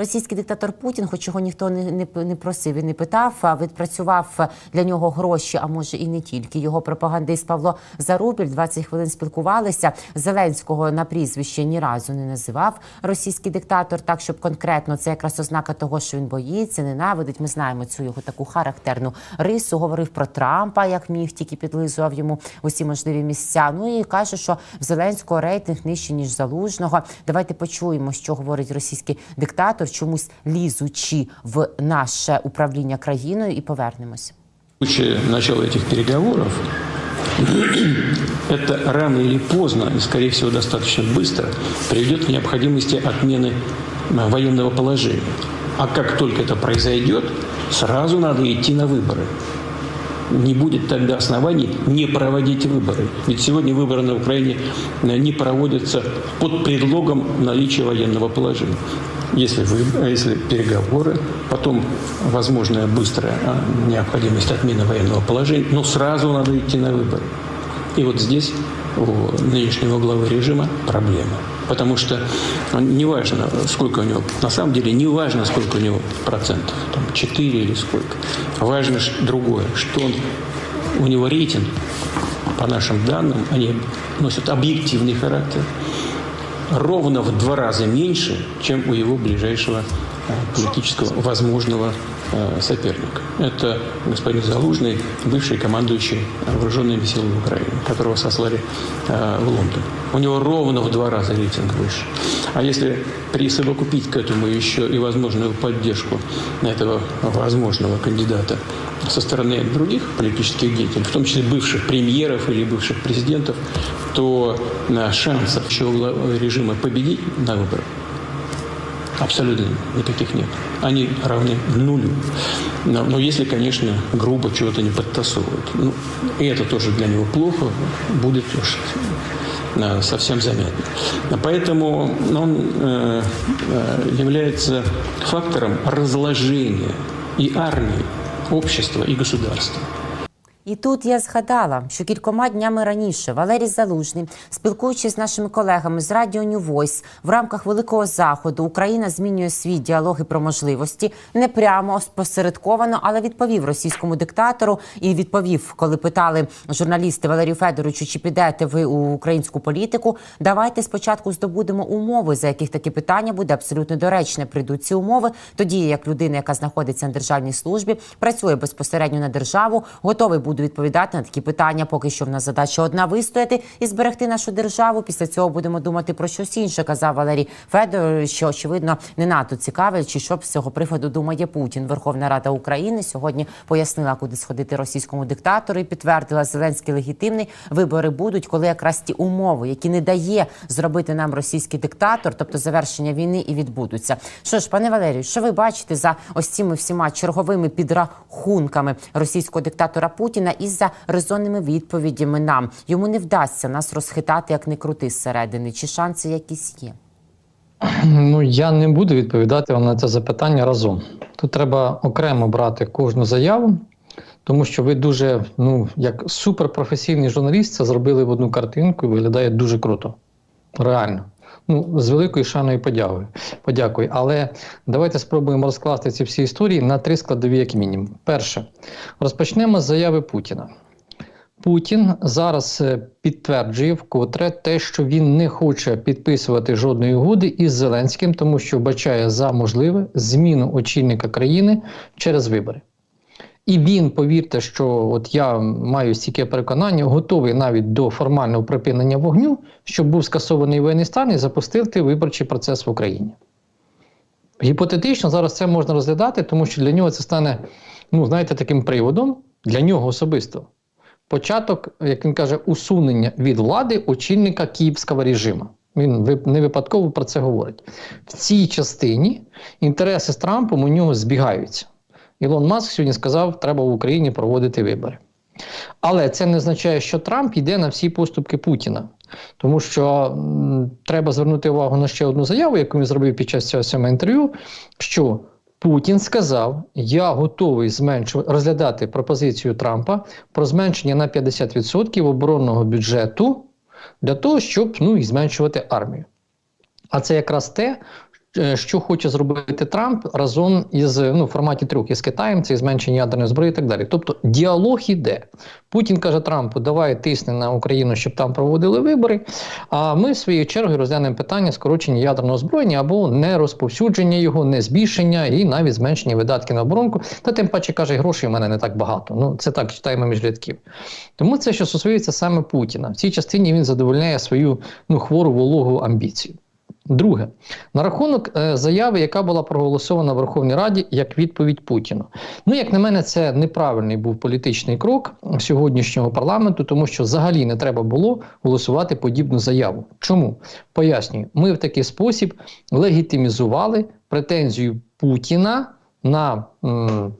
Російський диктатор Путін, хоч його ніхто не, не, не просив і не питав, а відпрацював для нього гроші, а може і не тільки. Його пропагандист Павло Зарубіль 20 хвилин спілкувалися. Зеленського на прізвище ні разу не називав російський диктатор, так щоб конкретно це якраз ознака того, що він боїться, ненавидить. Ми знаємо цю його таку характерну рису. Говорив про Трампа, як міг, тільки підлизував йому усі можливі місця. Ну і каже, що в Зеленського рейтинг нижче ніж залужного. Давайте почуємо, що говорить російський диктатор, чомусь лізучи в наше управління країною, і повернемось. В случае начала этих переговоров это рано или поздно, и скорее всего достаточно быстро, приведет к необходимости отмены э, военного положения. А как только это произойдет, сразу надо идти на выборы. Не будет тогда оснований не проводить выборы. Ведь сегодня выборы на Украине э, не проводятся под предлогом наличия военного положения. Если, вы, если переговоры, потом возможная быстрая а, необходимость отмены военного положения, но сразу надо идти на выборы. И вот здесь у нынешнего главы режима проблема. Потому что неважно, сколько у него, на самом деле не важно, сколько у него процентов, там 4 или сколько. Важно другое, что он, у него рейтинг, по нашим данным, они носят объективный характер, ровно в два раза меньше, чем у его ближайшего э, политического возможного э, соперника. Это господин Залужный, бывший командующий вооруженными силами Украины, которого сослали э, в Лондон. У него ровно в два раза рейтинг выше. А если присовокупить к этому еще и возможную поддержку этого возможного кандидата со стороны других политических деятелей, в том числе бывших премьеров или бывших президентов, то э, шансов у главы режима победить на выборах абсолютно никаких нет. Они равны нулю. Но, но если, конечно, грубо чего-то не подтасовывают. Ну, и это тоже для него плохо, будет уж э, совсем заметно. Поэтому он э, э, является фактором разложения и армии, общества, и государства. І тут я згадала, що кількома днями раніше Валерій Залужний, спілкуючись з нашими колегами з Радіо Voice в рамках великого заходу, Україна змінює свій діалоги про можливості не прямо спосередковано, але відповів російському диктатору і відповів, коли питали журналісти Валерію Федоровичу, чи підете ви у українську політику. Давайте спочатку здобудемо умови, за яких таке питання буде абсолютно доречне. Прийдуть ці умови. Тоді як людина, яка знаходиться на державній службі, працює безпосередньо на державу, готовий буду відповідати на такі питання. Поки що в нас задача одна вистояти і зберегти нашу державу. Після цього будемо думати про щось інше. Казав Валерій Федорович, що очевидно не НАТО цікавить, чи що з цього приводу думає Путін. Верховна Рада України сьогодні пояснила, куди сходити російському диктатору і підтвердила Зеленський легітимний. Вибори будуть, коли якраз ті умови, які не дає зробити нам російський диктатор, тобто завершення війни, і відбудуться. Що ж, пане Валерію, що ви бачите за ось цими всіма черговими підрахунками російського диктатора Путіна і за резонними відповідями нам йому не вдасться нас розхитати, як не крути зсередини, чи шанси якісь є? Ну, я не буду відповідати вам на це запитання разом. Тут треба окремо брати кожну заяву, тому що ви дуже, ну, як суперпрофесійний журналіст, це зробили в одну картинку і виглядає дуже круто. Реально. Ну, з великою шаною подякою. подякую. Але давайте спробуємо розкласти ці всі історії на три складові, як мінімум. Перше, розпочнемо з заяви Путіна. Путін зараз е, підтверджує вкотре те, що він не хоче підписувати жодної угоди із Зеленським, тому що вбачає за можливе зміну очільника країни через вибори. І він, повірте, що от я маю стільки переконання, готовий навіть до формального припинення вогню, щоб був скасований воєнний стан і запустити виборчий процес в Україні. Гіпотетично зараз це можна розглядати, тому що для нього це стане, ну, знаєте, таким приводом для нього особисто. Початок, як він каже, усунення від влади очільника київського режиму. Він не випадково про це говорить. В цій частині інтереси з Трампом у нього збігаються. Ілон Маск сьогодні сказав, треба в Україні проводити вибори. Але це не означає, що Трамп йде на всі поступки Путіна. Тому що м, треба звернути увагу на ще одну заяву, яку він зробив під час цього сьомого інтерв'ю, що Путін сказав: Я готовий зменшувати розглядати пропозицію Трампа про зменшення на 50% оборонного бюджету для того, щоб ну, і зменшувати армію. А це якраз те, що хоче зробити Трамп разом із ну, форматі трьох із Китаєм, це і зменшення ядерної зброї і так далі. Тобто діалог іде. Pутін каже Трампу, давай тисни на Україну, щоб там проводили вибори. А ми, в своєю чергою, розглянемо питання скорочення ядерного озброєння або не розповсюдження його, не збільшення і навіть зменшення видатків на оборонку. Та тим паче каже, грошей в мене не так багато. Ну це так читаємо між рядків. Тому це, що стосується саме Путіна, в цій частині він задовольняє свою ну хвору вологу амбіцію. Друге, на рахунок е, заяви, яка була проголосована в Верховній Раді як відповідь Путіну. Ну, як на мене, це неправильний був політичний крок сьогоднішнього парламенту, тому що взагалі не треба було голосувати подібну заяву. Чому? Пояснюю, ми в такий спосіб легітимізували претензію Путіна на. м,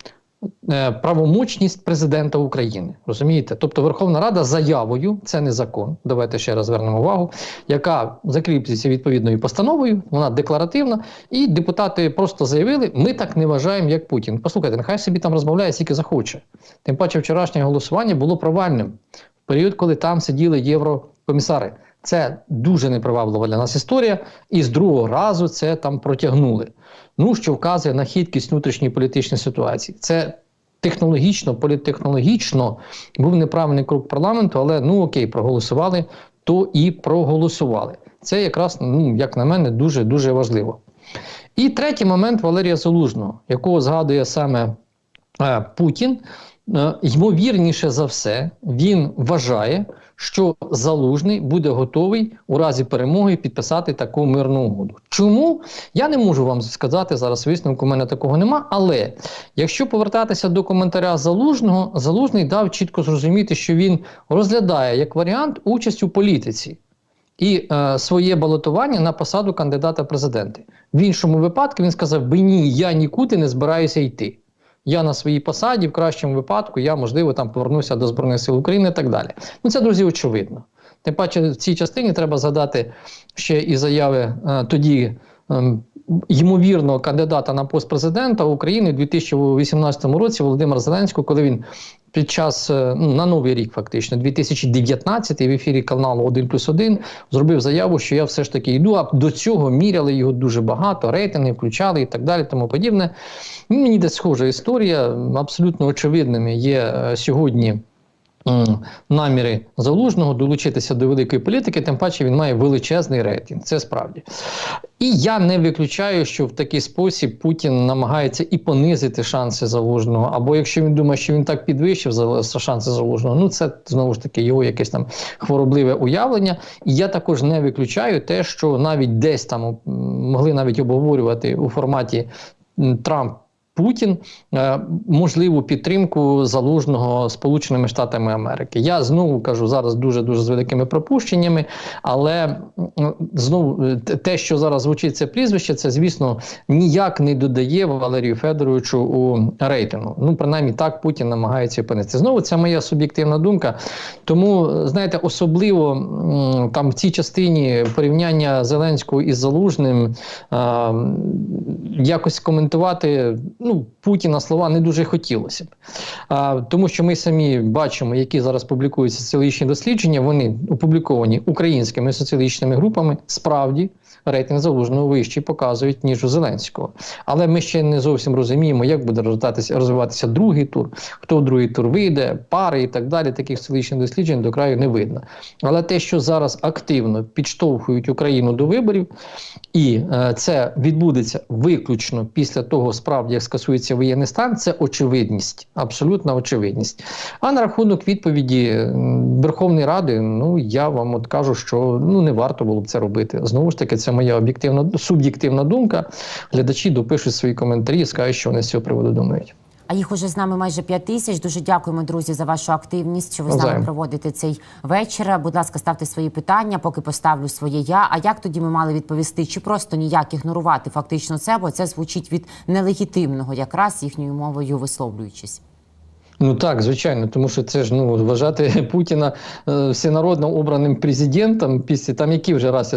Правомочність президента України розумієте? Тобто Верховна Рада заявою, це не закон. Давайте ще раз звернемо увагу, яка закріплюється відповідною постановою, вона декларативна, і депутати просто заявили: ми так не вважаємо, як Путін. Послухайте, нехай собі там розмовляє, скільки захоче. Тим паче, вчорашнє голосування було провальним в період, коли там сиділи єврокомісари. Це дуже неприваблива для нас історія, і з другого разу це там протягнули. Ну, що вказує на хиткість внутрішньої політичної ситуації. Це технологічно, політтехнологічно був неправильний крок парламенту, але ну окей, проголосували, то і проголосували. Це якраз, ну як на мене, дуже дуже важливо. І третій момент Валерія Залужного, якого згадує саме е, Путін. Е, ймовірніше за все, він вважає, що залужний буде готовий у разі перемоги підписати таку мирну угоду. Чому я не можу вам сказати зараз висновку, у мене такого нема. Але якщо повертатися до коментаря залужного, залужний дав чітко зрозуміти, що він розглядає як варіант участь у політиці і е, своє балотування на посаду кандидата в президенти. В іншому випадку він сказав: би ні, я нікуди не збираюся йти. Я на своїй посаді, в кращому випадку, я можливо там повернуся до Збройних сил України і так далі. Ну це друзі, очевидно. Тим паче в цій частині треба згадати ще і заяви е, тоді. Ймовірного кандидата на пост президента України у 2018 році Володимира Зеленського, коли він під час е, ну, на новий рік, фактично, 2019 в ефірі каналу 1 плюс 1 зробив заяву, що я все ж таки йду. А до цього міряли його дуже багато, рейтинги включали і так далі, тому подібне. Мені десь схожа історія. Абсолютно очевидними є е, сьогодні. Наміри залужного долучитися до великої політики, тим паче він має величезний рейтинг. Це справді. І я не виключаю, що в такий спосіб Путін намагається і понизити шанси залужного. Або якщо він думає, що він так підвищив шанси залужного, ну це знову ж таки його якесь там хворобливе уявлення. І я також не виключаю те, що навіть десь там могли навіть обговорювати у форматі Трамп. Путін е, можливу підтримку залужного Сполученими Штатами Америки. Я знову кажу зараз дуже дуже з великими пропущеннями, але знову е, те- що зараз звучить це прізвище, це звісно ніяк не додає Валерію Федоровичу у рейтингу. Ну принаймні так Путін намагається опинитися. Знову це моя суб'єктивна думка. Тому е, знаєте, особливо там в цій частині порівняння Зеленського із Залужним а, якось коментувати ну, Путіна слова не дуже хотілося б. А, тому що ми самі бачимо, які зараз публікуються соціологічні дослідження, вони опубліковані українськими соціологічними групами. Справді рейтинг залужного вищий показують, ніж у Зеленського. Але ми ще не зовсім розуміємо, як буде розвиватися, другий тур, хто в другий тур вийде, пари і так далі. Таких соціологічних досліджень до краю не видно. Але те, що зараз активно підштовхують Україну до виборів, і е, це відбудеться виключно після того, справді як скасується воєнний стан, це очевидність, абсолютна очевидність. А на рахунок відповіді Верховної Ради, ну я вам от кажу, що ну не варто було б це робити. Знову ж таки, це моя об'єктивна суб'єктивна думка. Глядачі допишуть свої коментарі скажуть, що вони з цього приводу думають. А їх уже з нами майже 5 тисяч. Дуже дякуємо, друзі, за вашу активність, що ви з нами проводите цей вечір. Будь ласка, ставте свої питання, поки поставлю своє я. А як тоді ми мали відповісти? Чи просто ніяк ігнорувати фактично це, бо це звучить від нелегітимного, якраз їхньою мовою висловлюючись. Ну так, звичайно, тому що це ж ну вважати Путіна е, всенародно обраним президентом, після там який вже раз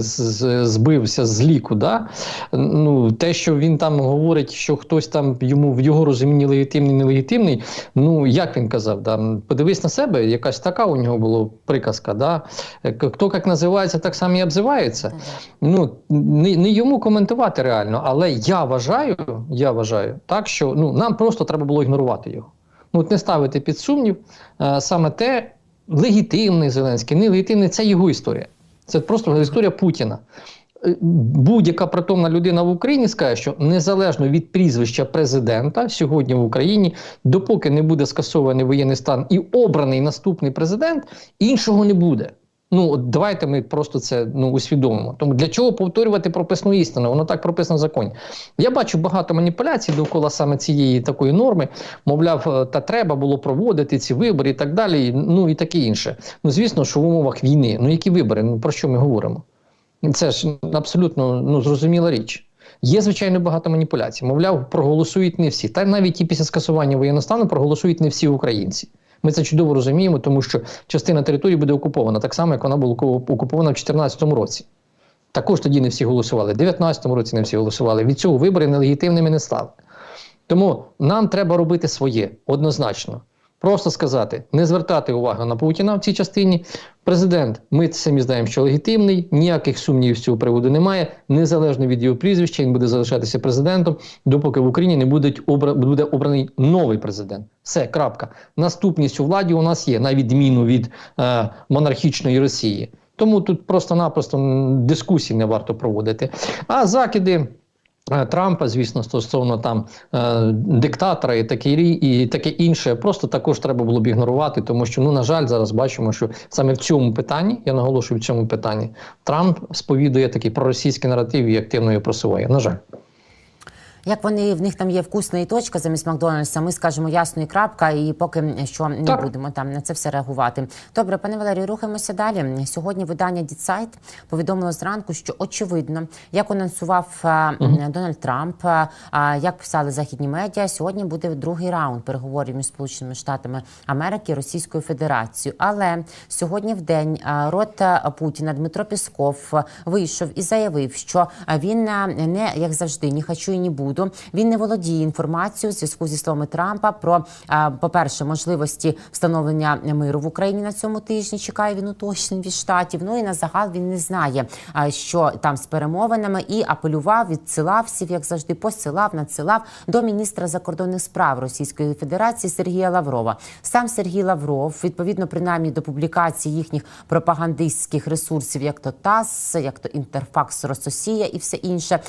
збився з ліку. Да? Ну те, що він там говорить, що хтось там йому в його розумінні легітимний, нелегітимний. Ну як він казав, да? подивись на себе, якась така у нього була приказка. Да? Е, Хто як називається, так само і обзивається. Ну не, не йому коментувати реально, але я вважаю, я вважаю так, що ну нам просто треба було ігнорувати його. Ну, от не ставити під сумнів е, саме те, легітимний Зеленський, нелегітимний це його історія. Це просто історія Путіна. Е, Будь-яка притомна людина в Україні скаже, що незалежно від прізвища президента сьогодні в Україні, допоки не буде скасований воєнний стан і обраний наступний президент, іншого не буде. Ну от давайте ми просто це ну усвідомимо. Тому для чого повторювати прописну істину? Воно так прописано в законі. Я бачу багато маніпуляцій довкола саме цієї такої норми. Мовляв, е, та треба було проводити ці вибори і так далі. Ну і таке інше. Ну звісно, що в умовах війни. Ну які вибори? Ну про що ми говоримо? Це ж абсолютно ну зрозуміла річ. Є звичайно багато маніпуляцій. Мовляв, проголосують не всі. Та навіть і після скасування воєнного стану проголосують не всі українці. Ми це чудово розуміємо, тому що частина території буде окупована, так само, як вона була окупована в 2014 році. Також тоді не всі голосували. В 2019 році не всі голосували. Від цього вибори нелегітимними не стали. Тому нам треба робити своє однозначно. Просто сказати, не звертати увагу на Путіна в цій частині. Президент, ми самі знаємо, що легітимний, ніяких сумнівів з цього приводу немає. Незалежно від його прізвища, він буде залишатися президентом, допоки в Україні не буде, буде обраний новий президент. Все, крапка. Наступність у владі у нас є, на відміну від е, монархічної Росії. Тому тут просто-напросто дискусій не варто проводити. А закиди. Е, Трампа, звісно, стосовно там е, диктатора і таке, і таке інше, просто також треба було б ігнорувати, тому що, ну, на жаль, зараз бачимо, що саме в цьому питанні, я наголошую в цьому питанні, Трамп сповідує такий проросійський наратив і активно його просуває. На жаль. Як вони в них там є вкусна і точка замість Макдональдса, ми скажемо ясно і крапка, і поки що не Так. будемо там на це все реагувати. Добре, пане Валерію, рухаємося далі. Сьогодні видання Дідсайт повідомило зранку, що очевидно, як анонсував м, Дональд Трамп, е, а, як писали західні медіа, сьогодні буде другий раунд переговорів між Сполученими Штатами Америки і Російською Федерацією. Але сьогодні в день е, рот Путіна Дмитро Пісков вийшов і заявив, що він не як завжди, ні хочу і ні буду. Він не володіє інформацією у зв'язку зі словами Трампа про, е, по-перше, можливості встановлення миру в Україні на цьому тижні. Чекає він уточнень від штатів. Ну і на загал він не знає, що там з перемовинами, і апелював, відсилав всіх, як завжди, посилав, надсилав до міністра закордонних справ Російської Федерації Сергія Лаврова. Сам Сергій Лавров, відповідно, принаймні до публікації їхніх пропагандистських ресурсів, як то ТАСС, як то Інтерфакс Рососія і все інше,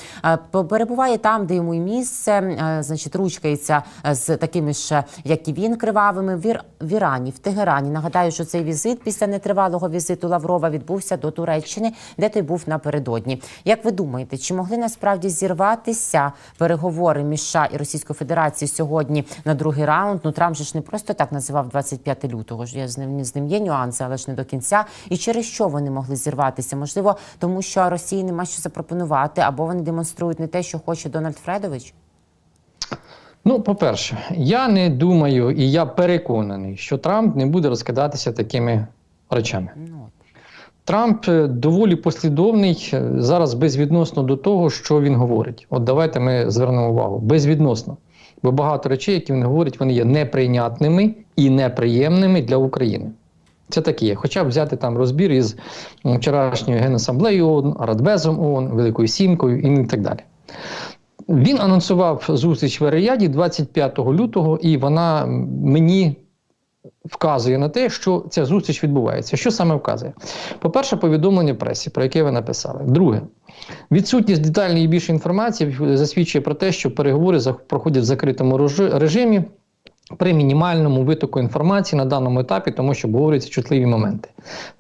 перебуває там, де йому і місце, е, значить, ручкається е, з такими ж, як і він, кривавими в, в Ірані, в Тегерані. Нагадаю, що цей візит після нетривалого візиту Лаврова відбувся до Туреччини, де той був напередодні. Як ви думаєте, чи могли насправді зірватися переговори між США і Російською Федерацією сьогодні на другий раунд? Ну Трамп же ж не просто так називав 25 лютого. ж Я з ним з ним є нюанси, але ж не до кінця. І через що вони могли зірватися? Можливо, тому що Росії нема що запропонувати, або вони демонструють не те, що хоче Дональд Фредович. Ну, по-перше, я не думаю і я переконаний, що Трамп не буде розкидатися такими речами. Ну. Трамп е, доволі послідовний е, зараз безвідносно до того, що він говорить. От давайте ми звернемо увагу. Безвідносно. Бо багато речей, які він говорить, вони є неприйнятними і неприємними для України. Це такі є. Хоча б взяти там розбір із м, вчорашньої Генасамблеї ООН, Радбезом ООН, Великою Сімкою і так далі. Він анонсував зустріч в Ерияді 25 лютого, і вона мені вказує на те, що ця зустріч відбувається. Що саме вказує? По-перше, повідомлення пресі, про яке ви написали. Друге, відсутність детальної і більше інформації засвідчує про те, що переговори проходять в закритому режимі. При мінімальному витоку інформації на даному етапі, тому що обговорюються чутливі моменти.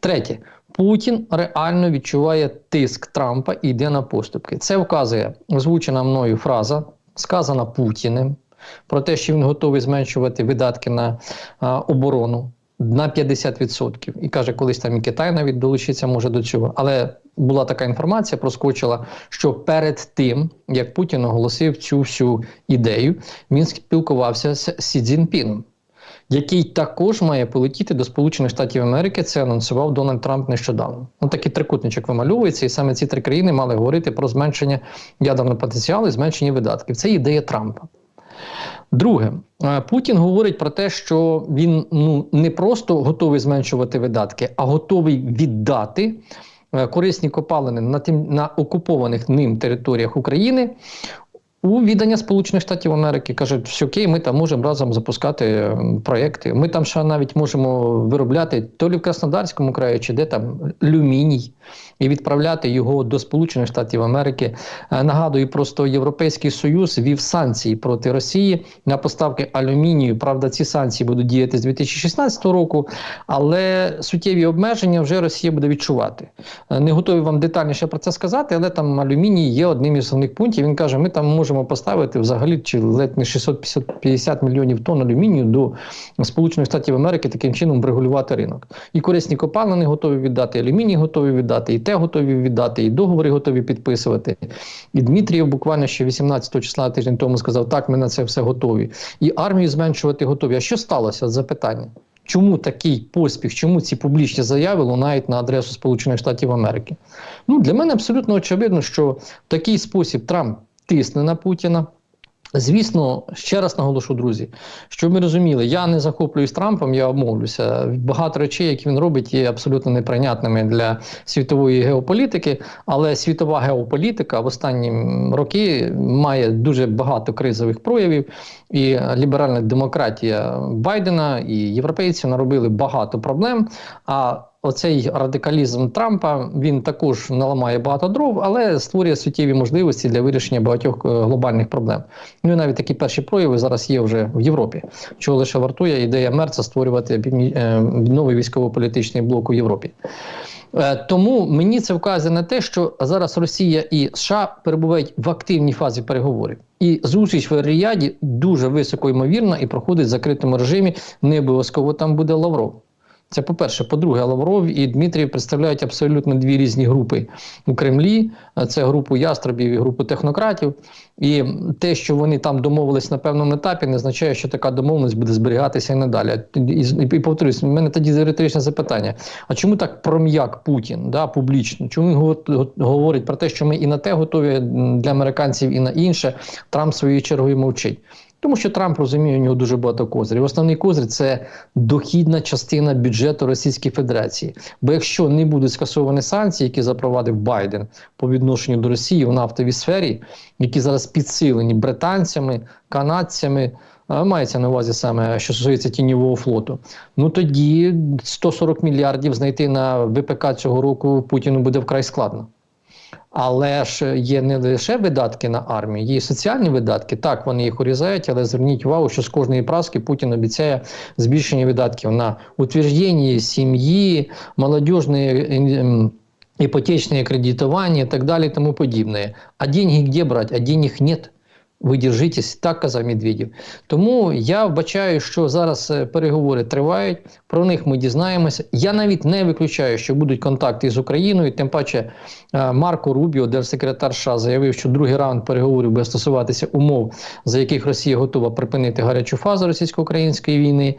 Третє, Путін реально відчуває тиск Трампа і йде на поступки. Це вказує озвучена мною фраза, сказана Путіним, про те, що він готовий зменшувати видатки на а, оборону на 50%. І каже, колись там і Китай навіть долучиться може до цього. Але була така інформація, проскочила, що перед тим, як Путін оголосив цю всю ідею, він спілкувався з Сі Цзіньпіном. Який також має полетіти до Сполучених Штатів Америки. Це анонсував Дональд Трамп нещодавно. Ну такий трикутничок вимальовується, і саме ці три країни мали говорити про зменшення ядерного потенціалу і зменшення видатків. Це ідея Трампа. Друге, е, Путін говорить про те, що він ну не просто готовий зменшувати видатки, а готовий віддати е, корисні копалини на тим на окупованих ним територіях України. У віддання Сполучених Штатів Америки кажуть, що окей, ми там можемо разом запускати проєкти. Ми там ще навіть можемо виробляти то лі в Краснодарському краї, чи де там люміній, і відправляти його до Сполучених Штатів Америки. Е, Нагадую, просто Європейський Союз вів санкції проти Росії на поставки алюмінію. Правда, ці санкції будуть діяти з 2016 року, але суттєві обмеження вже Росія буде відчувати. Е, Не готові вам детальніше про це сказати, але там алюміній є одним із основних пунктів. Він каже, ми там можемо поставити взагалі чи ледь не 650 мільйонів тонн алюмінію до Сполучених Штатів Америки, таким чином врегулювати ринок. І корисні копалини готові віддати, і алюміній готові віддати, і те готові віддати, і договори готові підписувати. І Дмитрієв буквально ще 18 числа тиждень тому сказав, так, ми на це все готові. І армію зменшувати готові. А що сталося? Запитання. Чому такий поспіх, чому ці публічні заяви лунають на адресу Сполучених Штатів Америки? Ну, для мене абсолютно очевидно, що в такий спосіб Трамп тисне на Путіна. Звісно, ще раз наголошу, друзі, щоб ми розуміли, я не захоплююсь Трампом, я обмовлюся. Багато речей, які він робить, є абсолютно неприйнятними для світової геополітики. Але світова геополітика в останні роки має дуже багато кризових проявів. І ліберальна демократія Байдена і європейці наробили багато проблем. А Оцей радикалізм Трампа він також наламає багато дров, але створює суттєві можливості для вирішення багатьох е, глобальних проблем. Ну і навіть такі перші прояви зараз є вже в Європі, чого лише вартує ідея Мерца створювати е, новий військово-політичний блок у Європі. Е, Тому мені це вказує на те, що зараз Росія і США перебувають в активній фазі переговорів. І зустріч в Ріяді дуже високо ймовірна і проходить в закритому режимі. Не обов'язково там буде Лавров. Це по-перше. По-друге, Лавров і Дмитрій представляють абсолютно дві різні групи у Кремлі. Це групу ястребів і групу технократів. І те, що вони там домовились на певному етапі, не означає, що така домовленість буде зберігатися і надалі. І, і, повторюсь, в мене тоді риторичне запитання: а чому так пром'як Путін да, публічно? Чому він говорить про те, що ми і на те готові для американців, і на інше? Трамп своєю чергою мовчить. Тому що Трамп розуміє, у нього дуже багато козирів. Основний козир це дохідна частина бюджету Російської Федерації. Бо якщо не будуть скасовані санкції, які запровадив Байден по відношенню до Росії в нафтовій сфері, які зараз підсилені британцями, канадцями. Мається на увазі саме, що стосується тіньового флоту. Ну тоді 140 мільярдів знайти на ВПК цього року Путіну буде вкрай складно. Але ж є не лише видатки на армію, є і соціальні видатки. Так, вони їх урізають, але зверніть увагу, що з кожної праски Путін обіцяє збільшення видатків на утвердження сім'ї, молодіжне ем, іпотечне кредитування і так далі, тому подібне. А деньги де брати? А денег нет. Ви держитесь, так казав Медведєв. Тому я вбачаю, що зараз е, переговори тривають. Про них ми дізнаємося. Я навіть не виключаю, що будуть контакти з Україною. Тим паче, е, Марко Рубіо, держсекретар США, заявив, що другий раунд переговорів буде стосуватися умов, за яких Росія готова припинити гарячу фазу російсько-української війни.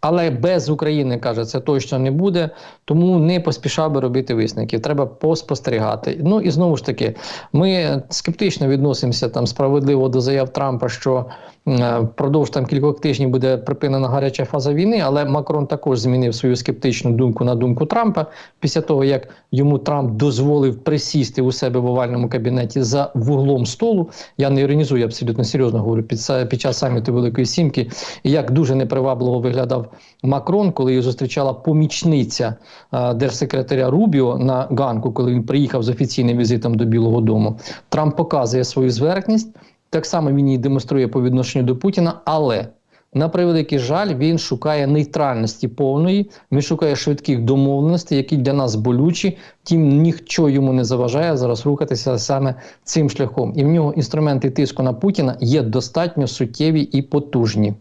Але без України каже, це точно не буде. Тому не поспішав би робити висновків. Треба поспостерігати. Ну і знову ж таки, ми скептично відносимося там справедливо до заяв Трампа, що е, впродовж там кількох тижнів буде припинена гаряча фаза війни. Але Макрон також змінив свою скептичну думку на думку Трампа після того, як йому Трамп дозволив присісти у себе в овальному кабінеті за вуглом столу. Я не іронізую, я абсолютно серйозно говорю під, під час саміту Великої Сімки, і як дуже непривабливо виглядав Макрон, коли його зустрічала помічниця е, держсекретаря Рубіо на ганку, коли він приїхав з офіційним візитом до Білого Дому. Трамп показує свою зверхність. Так само він її демонструє по відношенню до Путіна, але на превеликий жаль, він шукає нейтральності повної, він шукає швидких домовленостей, які для нас болючі. Тим ніхто йому не заважає зараз рухатися саме цим шляхом. І в нього інструменти тиску на Путіна є достатньо суттєві і потужні.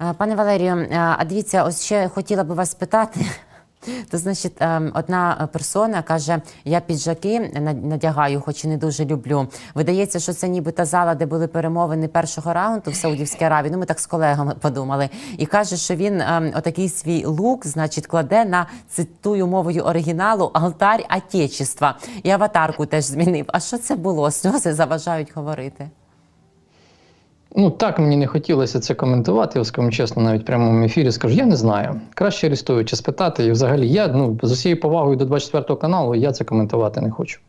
Е, Пане Валерію, е, а дивіться, ось ще хотіла би вас спитати. То значить, ем, одна персона каже: я піджаки на- надягаю, хоч і не дуже люблю. Видається, що це нібито зала, де були перемовини першого раунду в Саудівській Аравії. Ну, ми так з колегами подумали. І каже, що він ем, отакий свій лук, значить, кладе на цитую мовою оригіналу алтарь Отечества. І аватарку теж змінив. А що це було? Сльози заважають говорити. Ну так мені не хотілося це коментувати. Я скажу чесно, навіть прямому ефірі скажу, я не знаю. Краще арестуючи спитати. І взагалі я ну з усією повагою до 24 каналу я це коментувати не хочу.